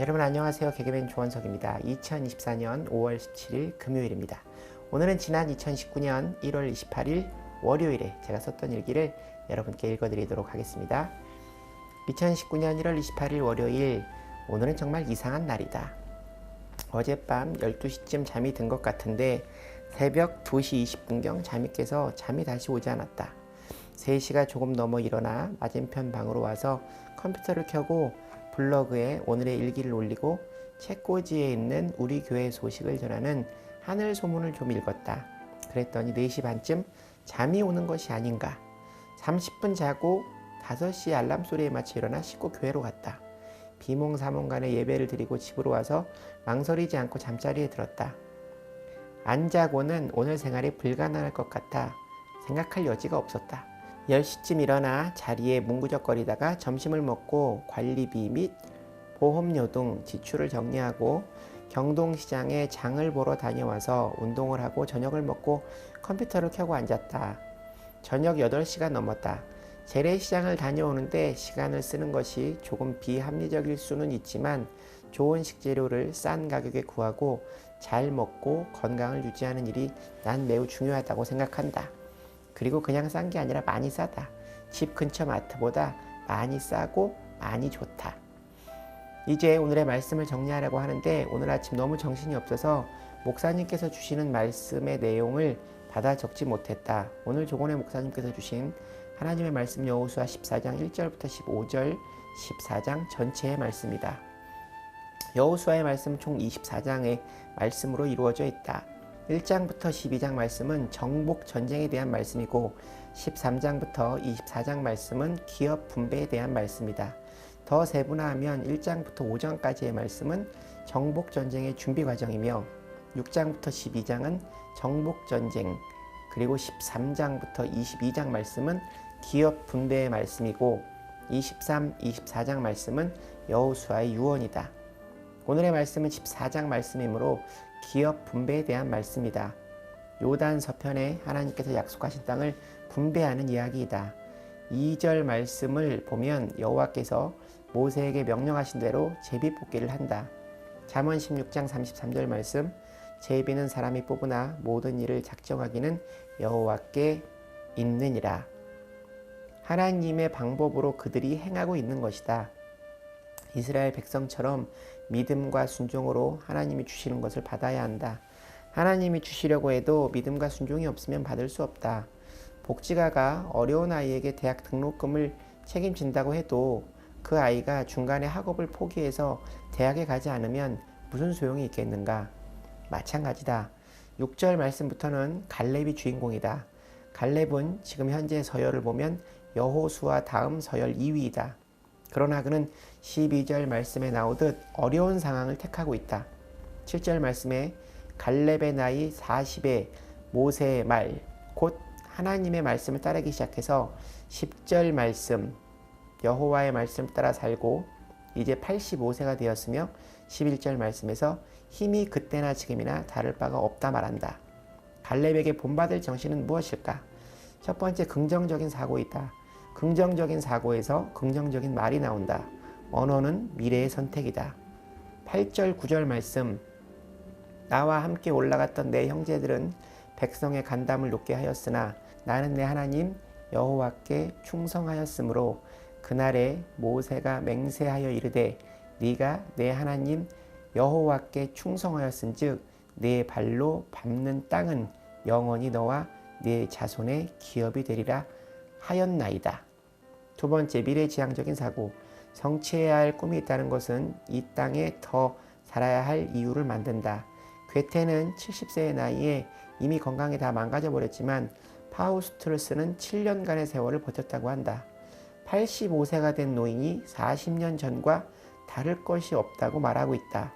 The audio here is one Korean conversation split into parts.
여러분 안녕하세요. 개그맨 조원석입니다. 2024년 5월 17일 금요일입니다. 오늘은 지난 2019년 1월 28일 월요일에 제가 썼던 일기를 여러분께 읽어드리도록 하겠습니다. 2019년 1월 28일 월요일 오늘은 정말 이상한 날이다. 어젯밤 12시쯤 잠이 든 것 같은데 새벽 2시 20분경 잠이 깨서 잠이 다시 오지 않았다. 3시가 조금 넘어 일어나 맞은편 방으로 와서 컴퓨터를 켜고 블로그에 오늘의 일기를 올리고 책꽂이에 있는 우리 교회 소식을 전하는 하늘 소문을 좀 읽었다. 그랬더니 4시 반쯤 잠이 오는 것이 아닌가. 30분 자고 5시 알람 소리에 맞춰 일어나 씻고 교회로 갔다. 비몽사몽간에 예배를 드리고 집으로 와서 망설이지 않고 잠자리에 들었다. 안 자고는 오늘 생활이 불가능할 것 같아 생각할 여지가 없었다. 10시쯤 일어나 자리에 뭉구적거리다가 점심을 먹고 관리비 및 보험료 등 지출을 정리하고 경동시장에 장을 보러 다녀와서 운동을 하고 저녁을 먹고 컴퓨터를 켜고 앉았다. 저녁 8시가 넘었다. 재래시장을 다녀오는데 시간을 쓰는 것이 조금 비합리적일 수는 있지만 좋은 식재료를 싼 가격에 구하고 잘 먹고 건강을 유지하는 일이 난 매우 중요하다고 생각한다. 그리고 그냥 싼 게 아니라 많이 싸다. 집 근처 마트보다 많이 싸고 많이 좋다. 이제 오늘의 말씀을 정리하려고 하는데 오늘 아침 너무 정신이 없어서 목사님께서 주시는 말씀의 내용을 받아 적지 못했다. 오늘 조건의 목사님께서 주신 하나님의 말씀 여호수아 14장 1절부터 15절 14장 전체의 말씀이다. 여호수아의 말씀 총 24장의 말씀으로 이루어져 있다. 1장부터 12장 말씀은 정복 전쟁에 대한 말씀이고 13장부터 24장 말씀은 기업 분배에 대한 말씀이다. 더 세분화하면 1장부터 5장까지의 말씀은 정복 전쟁의 준비 과정이며 6장부터 12장은 정복 전쟁 그리고 13장부터 22장 말씀은 기업 분배의 말씀이고 23, 24장 말씀은 여호수아의 유언이다. 오늘의 말씀은 14장 말씀이므로 기업 분배에 대한 말씀이다. 요단 서편에 하나님께서 약속하신 땅을 분배하는 이야기이다. 2절 말씀을 보면 여호와께서 모세에게 명령하신 대로 제비 뽑기를 한다. 잠언 16장 33절 말씀 제비는 사람이 뽑으나 모든 일을 작정하기는 여호와께 있느니라. 하나님의 방법으로 그들이 행하고 있는 것이다. 이스라엘 백성처럼 믿음과 순종으로 하나님이 주시는 것을 받아야 한다. 하나님이 주시려고 해도 믿음과 순종이 없으면 받을 수 없다. 복지가가 어려운 아이에게 대학 등록금을 책임진다고 해도 그 아이가 중간에 학업을 포기해서 대학에 가지 않으면 무슨 소용이 있겠는가? 마찬가지다. 6절 말씀부터는 갈렙이 주인공이다. 갈렙은 지금 현재 서열을 보면 여호수아 다음 서열 2위이다. 그러나 그는 12절 말씀에 나오듯 어려운 상황을 택하고 있다. 7절 말씀에 갈렙의 나이 40에 모세의 말, 곧 하나님의 말씀을 따르기 시작해서 10절 말씀, 여호와의 말씀을 따라 살고 이제 85세가 되었으며 11절 말씀에서 힘이 그때나 지금이나 다를 바가 없다 말한다. 갈렙에게 본받을 정신은 무엇일까? 첫 번째 긍정적인 사고이다. 긍정적인 사고에서 긍정적인 말이 나온다. 언어는 미래의 선택이다. 8절 9절 말씀 나와 함께 올라갔던 내 형제들은 백성의 간담을 높게 하였으나 나는 내 하나님 여호와께 충성하였으므로 그날에 모세가 맹세하여 이르되 네가 내 하나님 여호와께 충성하였은즉 내 발로 밟는 땅은 영원히 너와 네 자손의 기업이 되리라 하였나이다. 두 번째 미래지향적인 사고 성취해야 할 꿈이 있다는 것은 이 땅에 더 살아야 할 이유를 만든다. 괴테는 70세의 나이에 이미 건강이 다 망가져 버렸지만 파우스트루스는 7년간의 세월을 버텼다고 한다. 85세가 된 노인이 40년 전과 다를 것이 없다고 말하고 있다.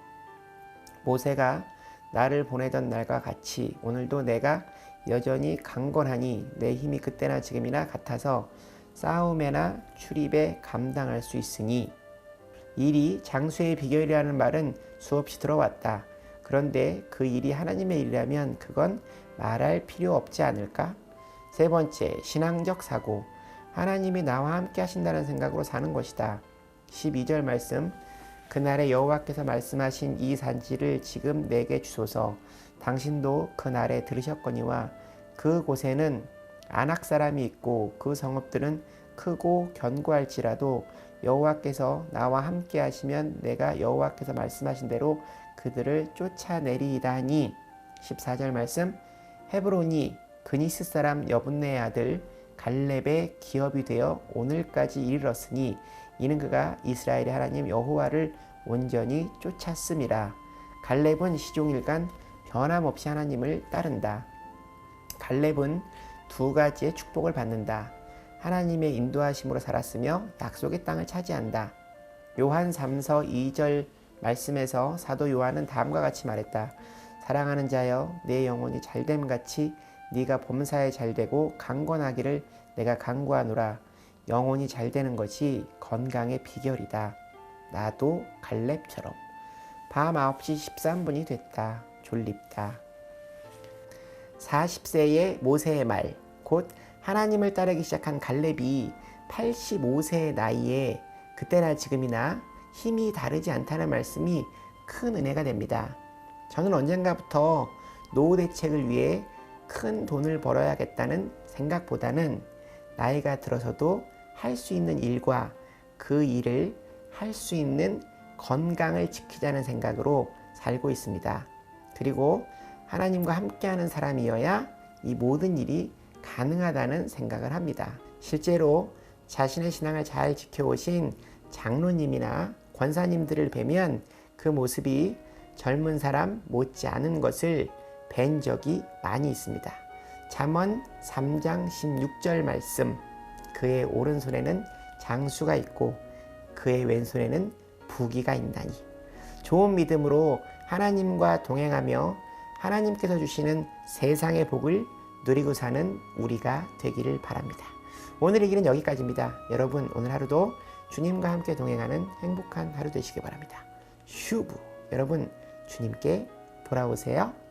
모세가 나를 보내던 날과 같이 오늘도 내가 여전히 강건하니 내 힘이 그때나 지금이나 같아서 싸움에나 출입에 감당할 수 있으니 일이 장수의 비결이라는 말은 수없이 들어왔다. 그런데 그 일이 하나님의 일이라면 그건 말할 필요 없지 않을까? 세 번째, 신앙적 사고. 하나님이 나와 함께 하신다는 생각으로 사는 것이다. 12절 말씀. 그날에 여호와께서 말씀하신 이 산지를 지금 내게 주소서. 당신도 그날에 들으셨거니와 그곳에는 안악 사람이 있고 그 성읍들은 크고 견고할지라도 여호와께서 나와 함께 하시면 내가 여호와께서 말씀하신 대로 그들을 쫓아내리이다니 14절 말씀 헤브론이 그니스 사람 여분네의 아들 갈렙의 기업이 되어 오늘까지 이르렀으니 이는 그가 이스라엘의 하나님 여호와를 온전히 쫓았음이라 갈렙은 시종일간 변함없이 하나님을 따른다. 갈렙은 두 가지의 축복을 받는다. 하나님의 인도하심으로 살았으며 약속의 땅을 차지한다. 요한 3서 2절 말씀에서 사도 요한은 다음과 같이 말했다. 사랑하는 자여 내 영혼이 잘됨 같이 네가 범사에 잘되고 강건하기를 내가 강구하노라 영혼이 잘 되는 것이 건강의 비결이다. 나도 갈렙처럼 밤 9시 13분이 됐다. 졸립다. 40세의 모세의 말 곧 하나님을 따르기 시작한 갈렙이 85세의 나이에 그때나 지금이나 힘이 다르지 않다는 말씀이 큰 은혜가 됩니다. 저는 언젠가부터 노후 대책을 위해 큰 돈을 벌어야겠다는 생각보다는 나이가 들어서도 할 수 있는 일과 그 일을 할 수 있는 건강을 지키자는 생각으로 살고 있습니다. 그리고 하나님과 함께하는 사람이어야 이 모든 일이 가능하다는 생각을 합니다. 실제로 자신의 신앙을 잘 지켜오신 장로님이나 권사님들을 뵈면 그 모습이 젊은 사람 못지 않은 것을 뵌 적이 많이 있습니다. 잠언 3장 16절 말씀 그의 오른손에는 장수가 있고 그의 왼손에는 부기가 있나니 좋은 믿음으로 하나님과 동행하며 하나님께서 주시는 세상의 복을 누리고 사는 우리가 되기를 바랍니다. 오늘의 길은 여기까지입니다. 여러분 오늘 하루도 주님과 함께 동행하는 행복한 하루 되시기 바랍니다. 슈브 여러분 주님께 돌아오세요.